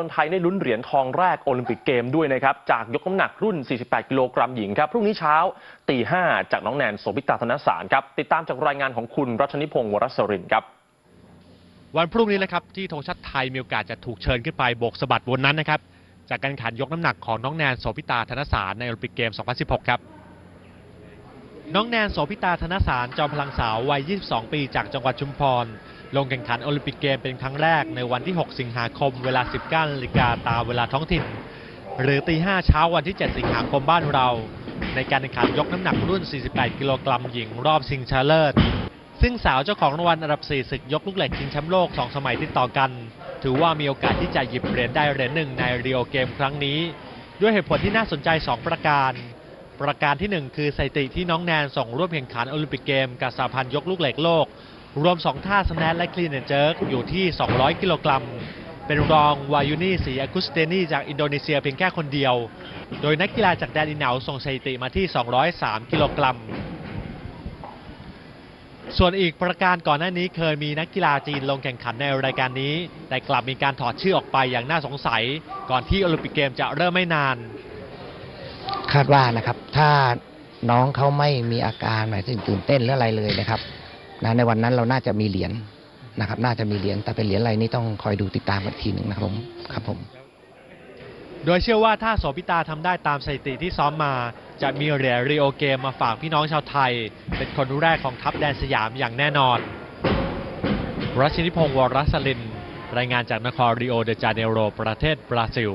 คนไทยได้ลุ้นเหรียญทองแรกโอลิมปิกเกมด้วยนะครับ จากยกน้ำหนักรุ่น 48 กิโลกรัมหญิงครับ พรุ่งนี้เช้าตี5จากน้องแนนโสภิตาธนสารครับ ติดตามจากรายงานของคุณรัชนิพงศ์วรสรินครับ วันพรุ่งนี้นะครับ ที่ธงชาติไทยมีโอกาสจะถูกเชิญขึ้นไปโบกสะบัดบนนั้นนะครับ จากการแข่งขันยกน้ำหนักของน้องแนนโสภิตาธนสารในโอลิมปิกเกม 2016 ครับ น้องแนนโสภิตาธนสารจอมพลังสาววัย 22 ปี จากจังหวัดชุมพร ลงแข่งขันโอลิมปิกเกมเป็นครั้งแรกในวันที่ 6 สิงหาคมเวลา 19นาฬิกาตามเวลาท้องถิ่น หรือตี5เช้าวันที่ 7 สิงหาคมบ้านเรา ในการแข่งขันยกน้ำหนักรุ่น 48 กิโลกรัมหญิงรอบชิงชนะเลิศ ซึ่งสาวเจ้าของรางวัลอันดับ 4 ศึกยกลูกเหล็กชิงแชมป์โลก 2 สมัยติดต่อกัน ถือว่ามีโอกาสที่จะหยิบเหรียญได้เหรียญหนึ่งในเรีโอเกมครั้งนี้ ด้วยเหตุผลที่น่าสนใจ 2 ประการ ประการที่ 1 คือสถิติที่น้องแนนส่งร่วมแข่งขันโอลิมปิกเกมกับสหพันธ์ยกลูกเหล็กโลก รวม 2 ท่าสแนทและคลีนแอนเจิร์กอยู่ที่ 200 กิโลกรัม เป็นรองวายุนีสีอากุสเตนีจากอินโดนีเซียเพียงแค่คนเดียว โดยนักกีฬาจากแดนอินเหนาส่งสถิติมาที่ 203 กิโลกรัม ส่วนอีกประการก่อนหน้านี้เคยมีนักกีฬาจีนลงแข่งขันในรายการนี้ แต่กลับมีการถอดชื่อออกไปอย่างน่าสงสัย ก่อนที่โอลิมปิกเกมจะเริ่มไม่นาน คาดว่านะครับถ้าน้องเขาไม่มีอาการหมายถึงตื่นเต้นหรืออะไรเลยนะครับ นะในวันนั้นเราน่าจะมีเหรียญนะครับ น่าจะมีเหรียญแต่เป็นเหรียญอะไรนี่ต้องคอยดูติดตามอีกทีหนึ่งนะครับผมครับผมโดยเชื่อว่าถ้าโสพิตาทำได้ตามสถิติที่ซ้อมมา จะมีเหรียญรีโอเกมมาฝากพี่น้องชาวไทย เป็นคนแรกของทัพแดนสยามอย่างแน่นอน รัชนิพงศ์วรสลิน รายงานจากนครริโอเดจาเนโรประเทศบราซิล